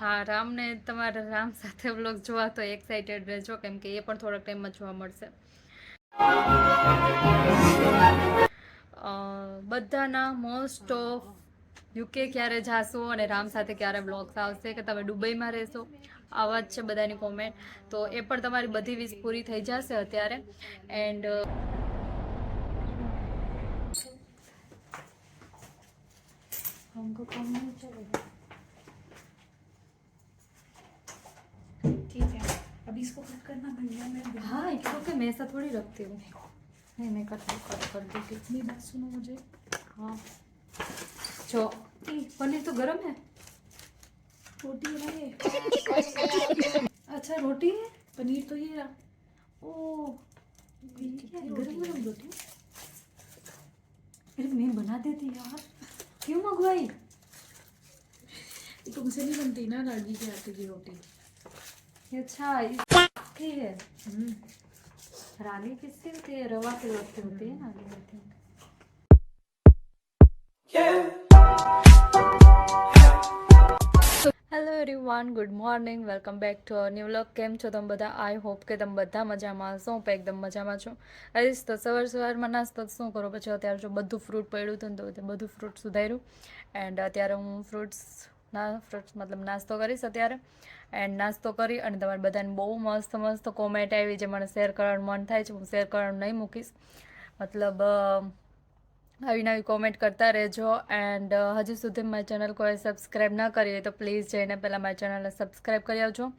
હા, રામને તમારા રામ સાથે વ્લોગ જોવા તો એક્સાઇટેડ રહેજો, કેમ કે એ પણ થોડાક ટાઈમમાં જોવા મળશે. બધાના મોસ્ટ ઓફ યુકે ક્યારે જાશો અને રામ સાથે ક્યારે બ્લોગ્સ આવશે કે તમે દુબઈમાં રહેશો, આવા જ છે બધાની કોમેન્ટ તો એ પણ તમારી બધી વીસ પૂરી થઈ જશે અત્યારે. એન્ડ અંગ કોણ अभी इसको कट करना भैया मैं हाँ इट्स ओके मैं ऐसा थोड़ी रखती हूँ। नहीं मैं कट कट कर दूँगी मेरी बात सुनो मुझे। हाँ। ई, पनीर तो गर्म है। रोटी बनाइए अच्छा रोटी है? पनीर तो ये रहा ओ गरम गरम रोटी फिर मैं बना देती यार। क्यों मंगवाई? तुमसे नहीं बनती ना रागी के आटे की रोटी। अच्छा इसकी है हम्म रागी किसकी होती है रवा की रोटी होती है ना ये होती है hello everyone good morning welcome back to our new vlog કેમ છો તમે બધા આઈ હોપ કે તમે બધા મજામાં હશો હું પણ એકદમ મજામાં છું હરીશ તો સવાર સવારમાં નાસ્તો તો શું કરો પછી અત્યારે જો બધું ફ્રૂટ પડ્યું હતું ને તો તે બધું ફ્રૂટ સુધાર્યું એન્ડ અત્યારે હું ફ્રૂટ્સ ના ફ્રૂટ્સ મતલબ નાસ્તો કરીશ અત્યારે એન્ડ નાસ્તો કરી અને તમારે બધાને બહુ મસ્ત મસ્ત કોમેન્ટ આવી જે મને શેર કરવાનું મન થાય છે, હું શેર કરવાનું નહીં મૂકીશ. મતલબ આવી નવી કોમેન્ટ કરતા રહેજો એન્ડ હજી સુધી મારી ચેનલ કોઈ સબસ્ક્રાઈબ ના કરી હોય તો પ્લીઝ જઈને પહેલાં મારી ચેનલને સબસ્ક્રાઈબ કરી આવજો.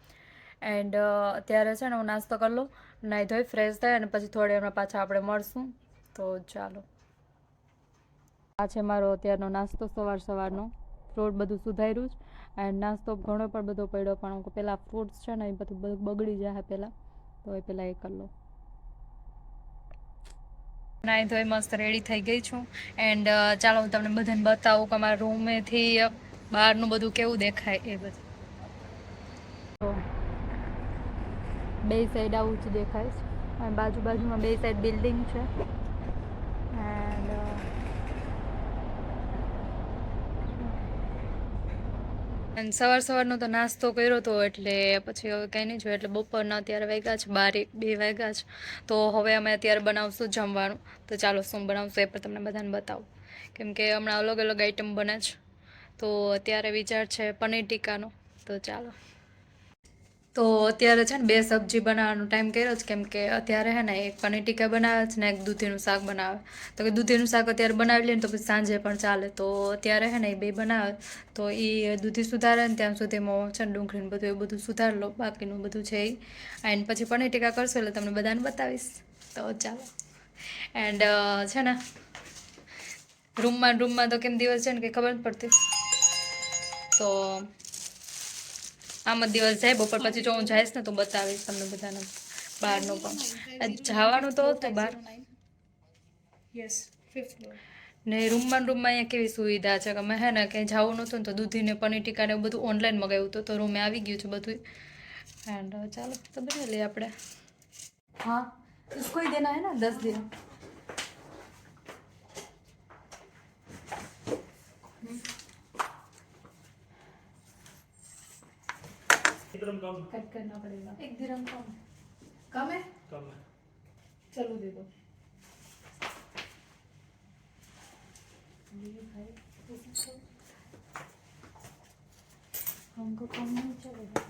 એન્ડ અત્યારે છે ને હું નાસ્તો કરી લઉં નાહી ધોઈ ફ્રેશ થાય અને પછી થોડી હમણાં પાછા આપણે મળશું. તો ચાલો. આ છે મારો અત્યારનો નાસ્તો સવાર સવારનો. ફ્રૂટ બધું સુધાર્યું જ. એન્ડ નાસ્તો ઘણો પણ બધો પડ્યો પણ હું પહેલાં ફ્રૂટ્સ છે ને એ બધું બગડી જાય પહેલાં તો એ પહેલાં એ કરી લો. નાઈ ધોઈ મસ્ત રેડી થઈ ગઈ છું. એન્ડ ચાલો હું તમને બધાને બતાવું કે અમારા રૂમેથી બહારનું બધું કેવું દેખાય એ બધું. તો બે સાઈડ આવું જ દેખાય છે. અને બાજુ બાજુમાં બે સાઈડ બિલ્ડિંગ છે એન્ડ અને સવાર સવારનો તો નાસ્તો કર્યો હતો એટલે પછી હવે કંઈ નહીં જોયું એટલે બપોરના અત્યારે વાગ્યા છે, બાર એક બે વાગ્યા છે. તો હવે અમે અત્યારે બનાવશું જમવાનું. તો ચાલો શું બનાવશું એ પણ તમને બધાને બતાવું. કેમ કે હમણાં અલગ અલગ આઈટમ બને છે. તો અત્યારે વિચાર છે પનીર ટીકાનો. તો ચાલો. તો અત્યારે છે ને બે સબ્જી બનાવવાનો ટાઈમ કર્યો છે, કેમ કે અત્યારે હે ને એક પનીર ટીકા બનાવે છે ને એક દૂધીનું શાક બનાવે. તો કે દૂધીનું શાક અત્યારે બનાવી લે ને તો પછી સાંજે પણ ચાલે. તો અત્યારે હે ને એ બે બનાવે. તો એ દૂધી સુધારે ને ત્યાં સુધીમાં છે ને ડુંગળીને બધું એ બધું સુધારી લો, બાકીનું બધું છે એ એન્ડ પછી પનીર ટીકા કરશો એટલે તમને બધાને બતાવીશ. તો ચાલો. એન્ડ છે ને રૂમમાં રૂમમાં તો કેમ દિવસ છે ને કંઈ ખબર નથી પડતી. તો આમ જ દિવસ જાય બપોર પછી જો હું જઈશ ને તો બતાવીશ તમને બધાને બહારનું પણ. જવાનું તો હતું બહાર. યસ ને રૂમમાં રૂમમાં અહીંયા કેવી સુવિધા છે? કે મેં હે ને ક્યાંય જવું નહોતું ને તો દૂધીને પનીર ટીકા ને બધું ઓનલાઈન મગાવ્યું હતું તો રૂમે આવી ગયું છે બધું એન્ડ ચાલો તો બનાવી લઈએ આપણે. હા કોઈ દેના હે ને દસ દિન दस दिन कट करना पड़ेगा। एक दिरम कम। कम है? कम है। चलो दे दो। हमको कम नहीं चलेगा।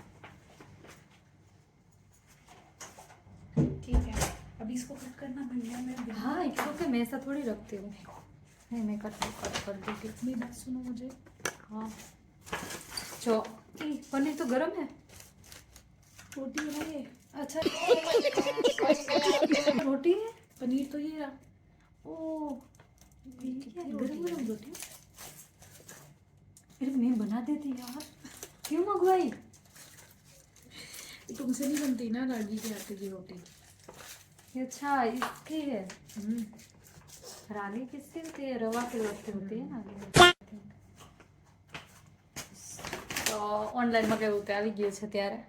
ठीक है। अभी इसको कट करना भैया मैं हाँ ओके मैं ऐसा थोड़ी रखती हूँ। नहीं मैं कट कट कर दूँगी मेरी बात सुनो मुझे। हाँ। जो पनीर तो गर्म है। रोटी बनाइए अच्छा रोटी है पनीर तो ये रहा ओ ये क्या है? कितनी गरम रोटी गरम रोटी फिर मैं बना देती यार क्यों मंगवाई तुमसे नहीं बनती ना रागी के आटे की रोटी ये अच्छा इसकी है हम्म रागी किसकी होती है रवा की रोटी होती है ना ये होती है। તો ઓનલાઈન મગાવ્યું તે આવી ગયું છે ત્યારે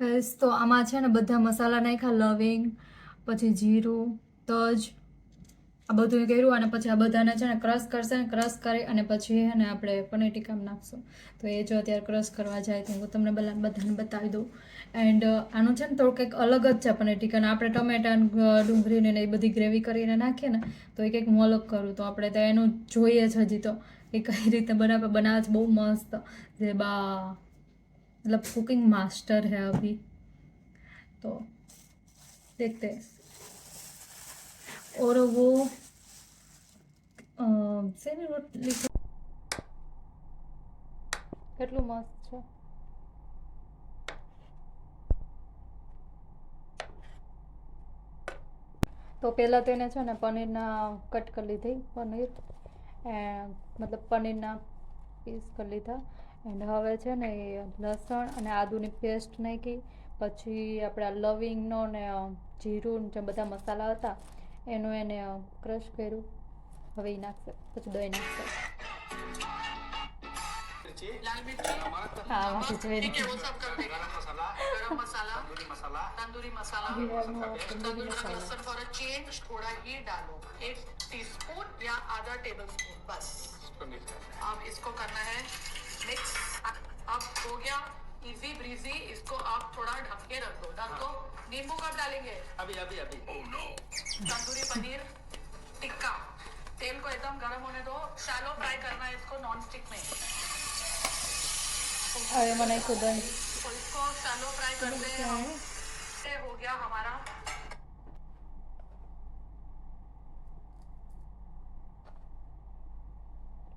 બસ તો આમાં છે ને બધા મસાલા નાખ્યા, લવિંગ, પછી જીરું, તજ, આ બધું કર્યું અને પછી આ બધાને છે ને ક્રશ કરશે ને ક્રશ કરી અને પછી હે ને આપણે પનીર ટીકામ નાખશું. તો એ જો અત્યારે ક્રશ કરવા જાય તો હું તમને બધા બધાને બતાવી દઉં. એન્ડ આનું છે ને થોડું કંઈક અલગ જ છે પનીર ટીકાને આપણે ટમેટા ડુંગળીને એ બધી ગ્રેવી કરીને નાખીએ ને તો એ કંઈક હું અલગ કરું. તો આપણે તો એનું જોઈએ જ હજી તો એ કઈ રીતે બનાવે બનાવે છે બહુ મસ્ત. જે બા मतलब कुकिंग मास्टर है अभी तो देखते हैं और वो શેની રોટલી છે? કેટલું મસ્ત છે તો પહેલાં તેને છે ને પનીરના કટ કરી લીધી પનીર એ મતલબ પનીરના પીસ કરી લીધા એન્ડ હવે છે ને એ લસણ અને આદુની પેસ્ટ નાખી પછી આપણે આ લવિંગનો ને અ, જીરું ને જે બધા મસાલા હતા એનું એને ક્રશ કર્યું હવે એ નાખશે પછી દહીં નાખશે लाल मिर्ची હા વાંચી જોઈ ठीक है वो सब कर देंगे गरम मसाला तंदूरी मसाला तंदूरी मसाला लहसुन फॉर अ चेंज थोड़ा ही डालो एक टीस्पून या आधा टेबल स्पून बस अब इसको करना है मिक्स अब हो गया इजी ब्रीजी इसको आप थोड़ा ढक के रख दो ढक दो नींबू कब डालेंगे अभी अभी अभी तंदूरी पनीर टिक्का तेल को एकदम गर्म होने दो शैलो फ्राई करना है इसको नॉन स्टिक में હવે મને નાખ્યું દહીં तो इसको शैलो फ्राई करते हैं हम ये हो गया हमारा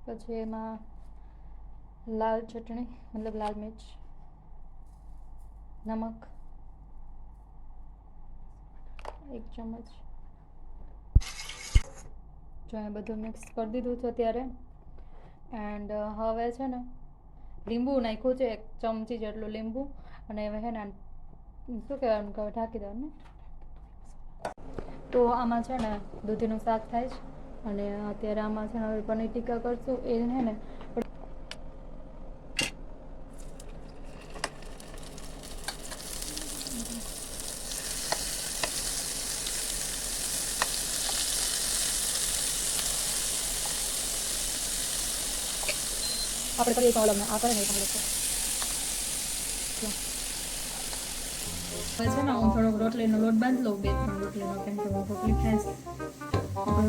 પછી એમાં લાલ ચટણી મતલબ લાલ મિર્ચ નમક એક ચમચ જો એ બધું મિક્સ કરી દીધું છે અત્યારે. એન્ડ હવે છે ને લીંબુ નાખ્યું છે, એક ચમચી જેટલું લીંબુ. અને હવે છે ને શું કહેવાનું કે હવે ઢાંકી દઉં ને. તો આમાં છે ને દૂધીનું શાક થાય છે. અને અત્યારે આમાં છે ને હવે પનીર ટીકા કરશું. એ છે ને આપણે કરીએ તો ઓલમને આ કરે ને કરે. છે ને હું થોડોક રોટલીનો લોટ બાંધી લઉં બે ત્રણ રોટલીનો, કેમ કે રોટલી ખાઈશ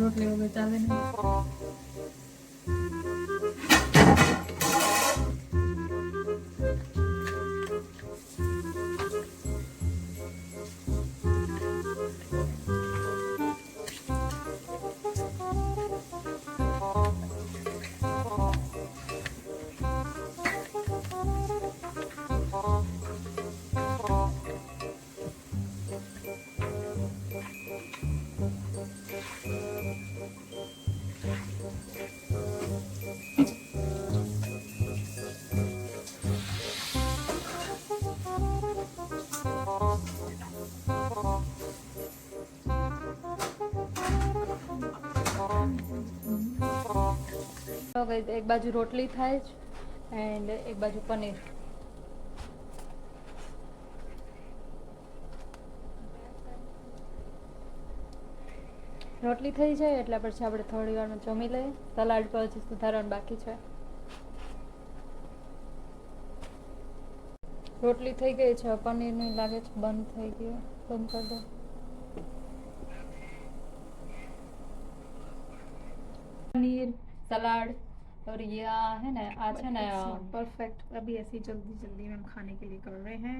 રોટલી વગર ચાલે નહીં. ગાઈઝ એક બાજુ રોટલી થાય જ એન્ડ એક બાજુ પનીર. રોટલી થઈ જાય એટલે પછી આપણે થોડી વાર જમી લઈએ. સલાડ પર હજી સુધારવાનું બાકી છે. રોટલી થઈ ગઈ છે પનીર પનીરનું લાગે છે બંધ થઈ ગયું. બંધ કરી દો. પનીર, સલાડ और ये आ, है ना आज है ना परफेक्ट अभी ऐसी जल्दी जल्दी में हम खाने के लिए कर रहे हैं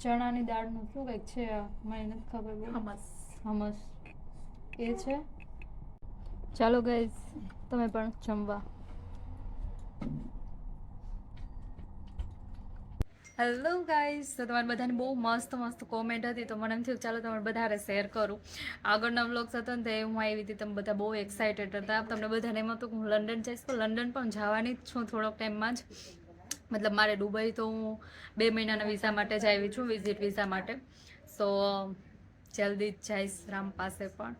ચણાની દાળનું શું કંઈક છે મને નથી ખબર બહુ. हमस હમસ એ છે ચાલો ગાઈઝ તમે પણ જમવા હેલો ગાઈઝ તો તમારે બધાને બહુ મસ્ત મસ્ત કોમેન્ટ હતી. તો મને એમ થયું, ચાલો તમારે બધાને શેર કરું. આગળના વ્લોગ્સ હતા ને તે હું આવી હતી તમે બધા બહુ એક્સાઇટેડ હતા. તમને બધાને એમ હતું હું લંડન જઈશ તો લંડન પણ જવાની જ છું થોડોક ટાઈમમાં જ. મતલબ મારે દુબઈ તો હું બે મહિનાના વિઝા માટે જ આવી છું વિઝિટ વિઝા માટે. સો જલ્દી જ જઈશ રામ પાસે પણ.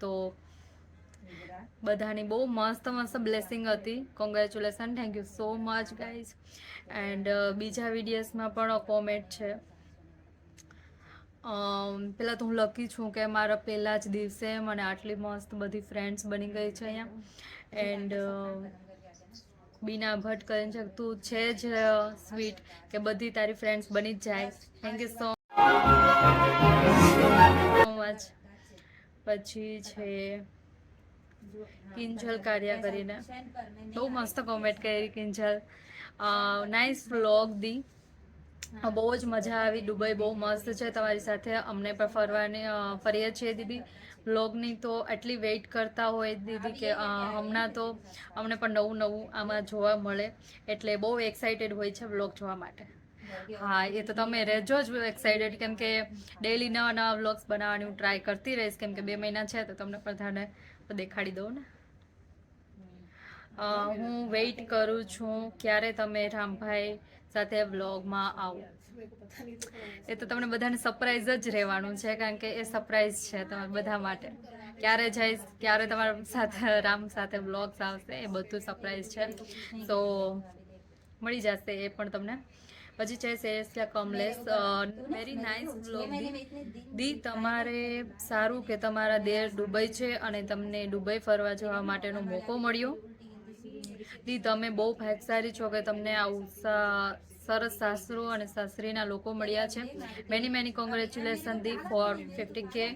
તો બધાની બહુ મસ્ત મસ્ત બ્લેસિંગ હતી. Congratulation thank you so much guys and બીજા વિડીયોઝમાં પણ કોમેન્ટ છે. પહેલાં તો હું લકી છું કે મારા પહેલાં જ દિવસે મને આટલી મસ્ત બધી ફ્રેન્ડ્સ બની ગઈ છે અહીંયા. એન્ડ બીના ભટ્ટ કરીને છે, તું છે જ સ્વીટ કે બધી તારી ફ્રેન્ડ્સ બની જ જાય. થેન્ક યુ સો મચ પછી છે કિંજલ કાર્યા કરીને. બહુ મસ્ત કોમેન્ટ કરી કિંજલ. નાઇસ વ્લોગ દી. બહુ જ મજા આવી. દુબઈ બહુ મસ્ત છે તમારી સાથે. અમને પણ ફરવાની ફરીએ છીએ દીદી. વ્લોગની તો એટલી વેઇટ કરતા હોય દીદી કે હમણાં તો અમને પણ નવું નવું આમાં જોવા મળે. એટલે બહુ એક્સાઇટેડ હોય છે વ્લોગ જોવા માટે. હા એ તો તમે રહેજો જ એક્સાઇટેડ કેમ કે ડેલી નવા નવા વ્લોગ્સ બનાવવાની હું ટ્રાય કરતી રહીશ. કેમ કે બે મહિના છે તો તમને બધાને દેખાડી દઉં ને. હું વેઇટ કરું છું ક્યારે તમે રામભાઈ સાથે વ્લોગમાં આવો. એ તો તમને બધાને સરપ્રાઈઝ જ રહેવાનું છે કારણ કે એ સરપ્રાઈઝ છે તમારા બધા માટે. ક્યારે જઈશ ક્યારે તમારા સાથે રામ સાથે વ્લોગ્સ આવશે એ બધું સરપ્રાઈઝ છે. તો મળી જશે એ પણ તમને. પછી છે સેરેસ્યા કમલેશ વેરી નાઇસ બ્લોગ દી તમારે સારું કે તમારા દેર દુબઈ છે અને તમને દુબઈ ફરવા જવા માટેનો મોકો મળ્યો? દી તમે બહુ ભાગશાળી છો કે તમને આવું સરસ સાસરો અને સાસરીના લોકો મળ્યા છે. મેની મેની કોંગ્રેચ્યુલેશન દી ફોર ફિફ્ટી કે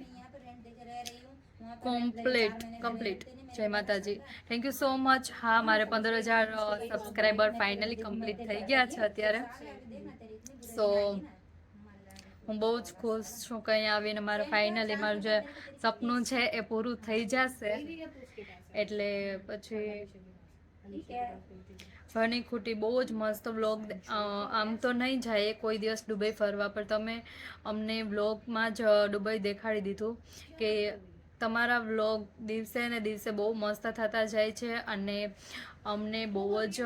કમ્પ્લીટ કમ્પ્લીટ જય Mataji. Thank you so much હા, મારે પંદર હજાર સબસ્ક્રાઈબર ફાઇનલી કમ્પ્લીટ થઈ ગયા છે અત્યારે. સો હું બહુ જ ખુશ છું કે અહીંયા આવીને મારું ફાઇનલી મારું જે સપનું છે એ પૂરું થઈ જશે. એટલે પછી ભણી ખૂટી બહુ જ મસ્ત વ્લોગ આમ તો નહીં જાય, કોઈ દિવસ દુબઈ ફરવા પર તમે અમને વ્લોગમાં જ દુબઈ દેખાડી દીધું કે તમારા વ્લોગ દિવસે ને દિવસે બહુ મસ્ત થતા જાય છે અને અમને બહુ જ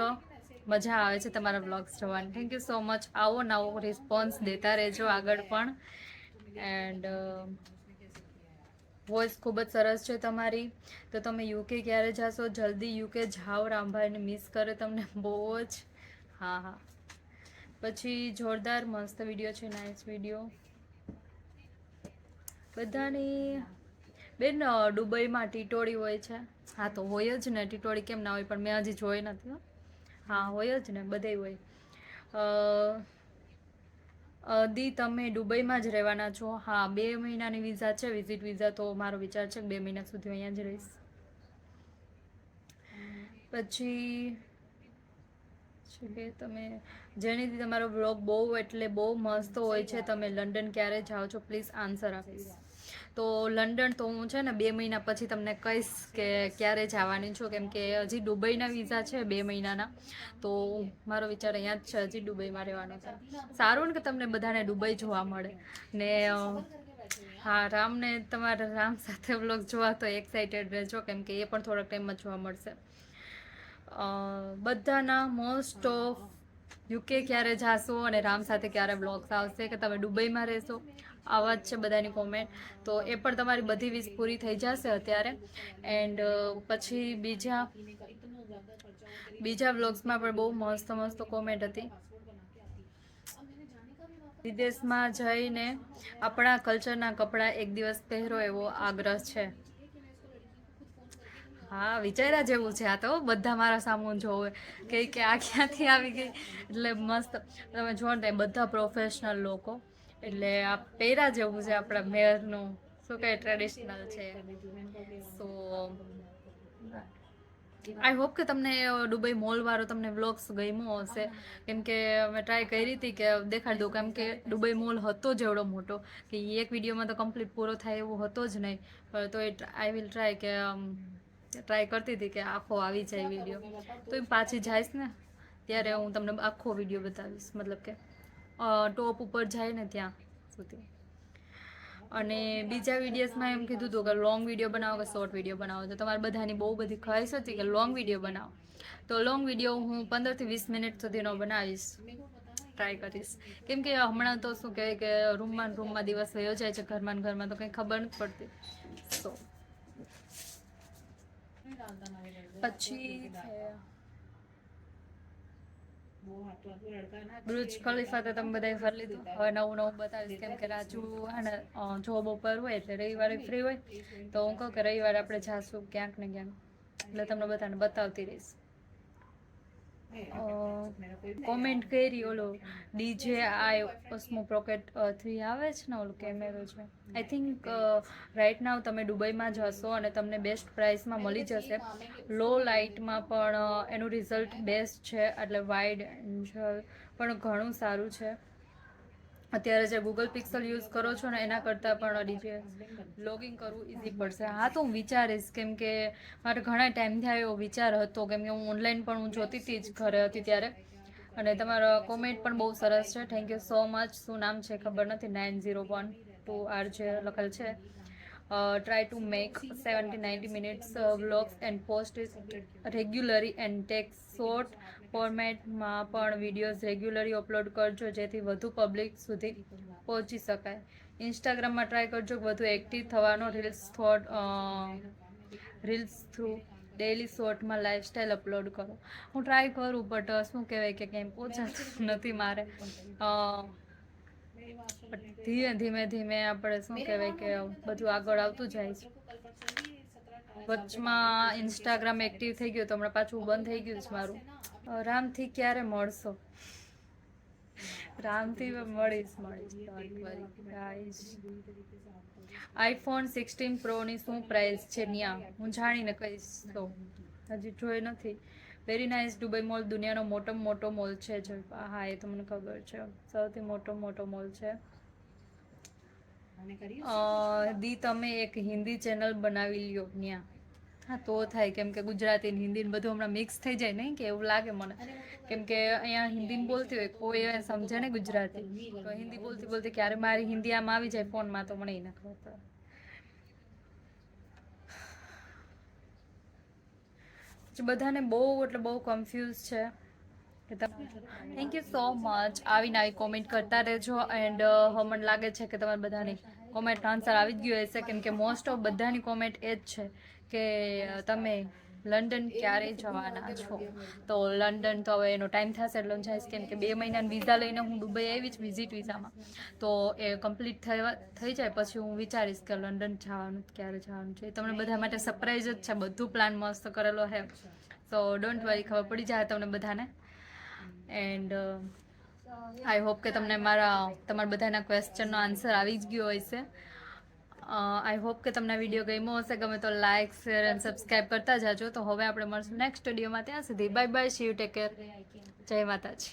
મજા આવે છે તમારા વ્લોગ્સ જોવાની. થેન્ક યુ સો મચ આવો નવો રિસ્પોન્સ દેતા રહેજો આગળ પણ. એન્ડ વોઇસ ખૂબ જ સરસ છે તમારી. તો તમે યુકે ક્યારે જશો? જલ્દી યુકે જાઓ રામભાઈને મિસ કરે તમને બહુ જ. હા હા. પછી જોરદાર મસ્ત વીડિયો છે નાઇસ વીડિયો બધાની બેન દુબઈમાં ટીટોળી હોય છે. હા તો હોય જ ને ટીટોળી કેમ ના હોય પણ મેં હજી જોઈ નથી હા. હોય જ ને બધે હોય. દી તમે દુબઈમાં જ રહેવાના છો? હા બે મહિનાની વિઝા છે વિઝિટ વિઝા તો મારો વિચાર છે બે મહિના સુધી અહીંયા જ રહીશ. પછી છે કે તમે જેનીથી તમારો બ્લોગ બહુ એટલે બહુ મસ્ત હોય છે તમે લંડન ક્યારે જાઓ છો પ્લીઝ આન્સર આપીશ. તો લંડન તો હું છે ને બે મહિના પછી તમને કહીશ કે ક્યારે જવાની છું. કેમ કે હજી દુબઈના વિઝા છે બે મહિનાના. તો મારો વિચાર અહીંયા જ છે, હજી દુબઈમાં રહેવાનો છે. સારું ને કે તમને બધાને દુબઈ જોવા મળે. ને હા, રામને તમારા રામ સાથે વ્લોગ જોવા તો એક્સાઇટેડ રહેજો, કેમ કે એ પણ થોડાક ટાઈમમાં જોવા મળશે. બધાના મોસ્ટ ઓફ યુકે ક્યારે જાશો અને રામ સાથે ક્યારે બ્લોગ્સ આવશે કે તમે દુબઈમાં રહેશો? આવા જ છે બધાની કોમેન્ટ તો એ પણ તમારી બધી વીસ પૂરી થઈ જશે અત્યારે. એન્ડ પછી બીજા બીજા બ્લોગ્સમાં પણ બહુ મસ્ત મસ્ત કોમેન્ટ હતી. વિદેશમાં જઈને આપણા કલ્ચરના કપડાં એક દિવસ પહેરો એવો આગ્રહ છે. હા, વિચાર્યા જેવું છે. આ તો બધા મારા સામું જોવે. કે કે આ ક્યાંથી આવી ગઈ? એટલે મસ્ત. તમે જોવો ને બધા પ્રોફેશનલ લોકો. એટલે આ પહેરા જેવું છે આપણા મેયરનું શું કહે ટ્રેડિશનલ છે? સો આઈ હોપ કે તમને દુબઈ મોલ વાળો તમને વ્લોગ્સ ગમ્યો હશે. કેમ કે મેં ટ્રાય કરી હતી કે દેખાડી દઉં કેમ કે દુબઈ મોલ હતો જ એવડો મોટો. કે ઈ એક વિડીયોમાં તો કમ્પ્લીટ પૂરો થાય એવો હતો જ નહીં. પણ તો એ આઈ વિલ ટ્રાય કે ટ્રાય કરતી હતી કે આખો આવી જાય વીડિયો તો એ પાછી જઈશ ને, ત્યારે હું તમને આખો વીડિયો બતાવીશ. મતલબ કે ટોપ ઉપર જાય ને ત્યાં સુધી. અને બીજા વિડીયોઝમાં એમ કીધું હતું કે લોંગ વીડિયો બનાવો કે શોર્ટ વીડિયો બનાવો. તો તમારે બધાની બહુ બધી ખ્વાહિશ હતી કે લોંગ વીડિયો બનાવો. તો લોંગ વીડિયો હું પંદરથી વીસ મિનિટ સુધીનો બનાવીશ. ટ્રાય કરીશ. કેમ કે હમણાં તો શું કહેવાય કે રૂમમાં રૂમમાં દિવસ વયો જાય છે ઘરમાં ઘરમાં તો કંઈ ખબર નથી પડતી. તો પછી બ્રુજ ખલીફા તો તમે બધાએ ફરી લીધું. હવે નવું નવું બતાવીશ કેમ કે રાજુ હે જોબ ઉપર હોય એટલે રવિવારે ફ્રી હોય. તો હું કહું કે રવિવારે આપણે જાશું ક્યાંક ને ક્યાંક. એટલે તમને બધાને બતાવતી રહીશ. કોમેન્ટ કરી ઓલો ડીજે આઈ ઓસ્મો પ્રોકેટ થ્રી આવે છે ને ઓલો કેમેરો છે? આઈ થિંક રાઈટ નાવ તમે દુબઈમાં જશો અને તમને બેસ્ટ પ્રાઇસમાં મળી જશે. લો લાઇટમાં પણ એનું રિઝલ્ટ બેસ્ટ છે એટલે વાઇડ એન્જલ પણ ઘણું સારું છે. અત્યારે જે ગૂગલ પિક્સલ યુઝ કરો છો ને, એના કરતાં પણ ડીજે લોગિંગ કરવું ઇઝી પડશે. હા, તો હું વિચારીશ, કેમ કે મારે ઘણા ટાઈમથી એવો વિચાર હતો, કેમ કે હું ઓનલાઈન પણ હું જોતી હતી જ ઘરે હતી ત્યારે. અને તમારો કોમેન્ટ પણ બહુ સરસ છે. થેન્ક યુ સો મચ શું નામ છે ખબર નથી. Nine zero one two R J લખેલ છે. Try to make seventy ninety minutes vlogs and post regularly and take short ફોર્મેટમાં પણ વિડીયોઝ રેગ્યુલરી અપલોડ કરજો, જેથી વધુ પબ્લિક સુધી પહોંચી શકાય. ઇન્સ્ટાગ્રામમાં ટ્રાય કરજો, વધુ એક્ટિવ થવાનો reels thought reels through daily શોર્ટમાં lifestyle upload કરો. હું ટ્રાય કરું બટ શું કહેવાય કે કેમ પહોંચાતું નથી મારે. ધીમે ધીમે ધીમે આપણે શું કહેવાય કે બધું આગળ આવતું જાય છે. વચમાં ઇન્સ્ટાગ્રામ એક્ટિવ થઈ ગયું, તો હમણાં પાછું બંધ થઈ ગયું છે મારું. રામથી ક્યારે મળશો? રામથી મળીશ મળીશ આઈફોન સિક્સટીન પ્રોની શું પ્રાઇસ છે? ન્યા હું જાણીને કહીશ તો. હજી જોઈ નથી. વેરી નાઇસ દુબઈ મોલ દુનિયાનો મોટો મોટો મોલ છે. હા એ તો મને ખબર છે. સૌથી મોટો મોટો મોલ છે. દી તમે એક હિન્દી ચેનલ બનાવી લ્યો ન્યા. હા, તો થાય. કેમ કે ગુજરાતી ને હિન્દી બધું હમણાં મિક્સ થઈ જાય નહીં કે એવું લાગે મને. કેમ કે અહીંયા હિન્દી બોલતી હોય, કોઈ એ સમજે ને ગુજરાતી. તો હિન્દી બોલતી બોલતી ક્યારે મારી હિન્દી આમ આવી જાય ફોનમાં તો મને એ ન ખબર. બધાને બહુ એટલે બહુ કન્ફ્યુઝ છે. થેન્ક યુ સો મચ આવીને આવી કોમેન્ટ કરતા રહેજો એન્ડ મને લાગે છે કે તમારે બધાની કોમેન્ટ આન્સર આવી જ ગયો હશે. કેમ કે મોસ્ટ ઓફ બધાની કોમેન્ટ એ જ છે. કે તમે લંડન ક્યારે જવાના છો? તો લંડન તો હવે એનો ટાઈમ થશે એટલે હું જઈશ કેમ કે બે મહિનાની વિઝા લઈને હું દુબઈ આવી જ વિઝિટ વિઝામાં. તો એ કમ્પ્લીટ થવા, થઈ જાય પછી હું વિચારીશ કે લંડન જવાનું, ક્યારે જવાનું છે. તમને બધા માટે સરપ્રાઈઝ જ છે, બધું પ્લાન મસ્ત કરેલો છે. તો ડોન્ટ વરી ખબર પડી જાય તમને બધાને. એન્ડ આઈ હોપ કે તમને મારા, તમારા બધાના ક્વેશ્ચનનો આન્સર આવી જ ગયો હશે. આઈ હોપ કે તમને વીડિયો ગમ્યો હશે, ગમે તો લાઇક શેર એન્ડ સબસ્ક્રાઈબ કરતા જાજો. તો હવે આપણે મળશું નેક્સ્ટ વિડીયોમાં ત્યાં સુધી bye bye Shiv take care જય માતાજી.